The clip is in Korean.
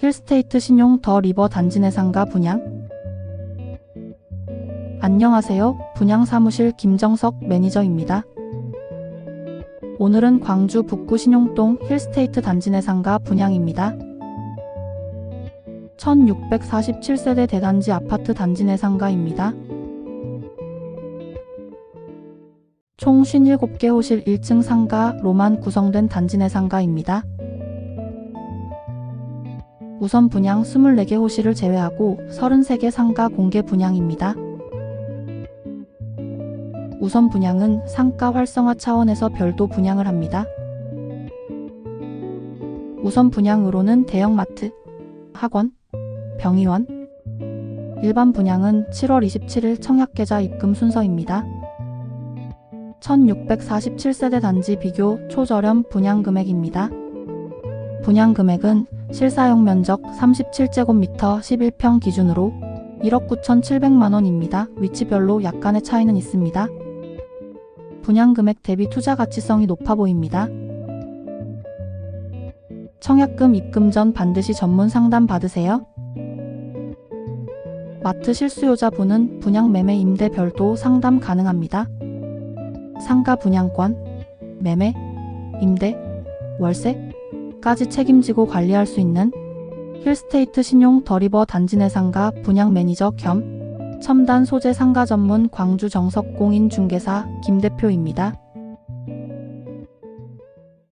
힐스테이트 신용 더 리버 단지 내 상가 분양 안녕하세요. 분양 사무실 김정석 매니저입니다. 오늘은 광주 북구 신용동 힐스테이트 단지 내 상가 분양입니다. 1647세대 대단지 아파트 단지 내 상가입니다. 총 57개 호실 1층 상가 로만 구성된 단지 내 상가입니다. 우선 분양 24개 호실을 제외하고 33개 상가 공개 분양입니다. 우선 분양은 상가 활성화 차원에서 별도 분양을 합니다. 우선 분양으로는 대형마트, 학원, 병의원, 일반 분양은 7월 27일 청약계좌 입금 순서입니다. 1647세대 단지 비교 초저렴 분양 금액입니다. 분양 금액은 실사용 면적 37제곱미터 11평 기준으로 1억 9,700만 원입니다. 위치별로 약간의 차이는 있습니다. 분양 금액 대비 투자 가치성이 높아 보입니다. 청약금 입금 전 반드시 전문 상담 받으세요. 마트 실수요자분은 분양 매매 임대 별도 상담 가능합니다. 상가 분양권, 매매, 임대, 월세 까지 책임지고 관리할 수 있는 힐스테이트 신용 더리버 단지 내 상가 분양 매니저 겸 첨단 소재 상가 전문 광주 정석 공인 중개사 김 대표입니다.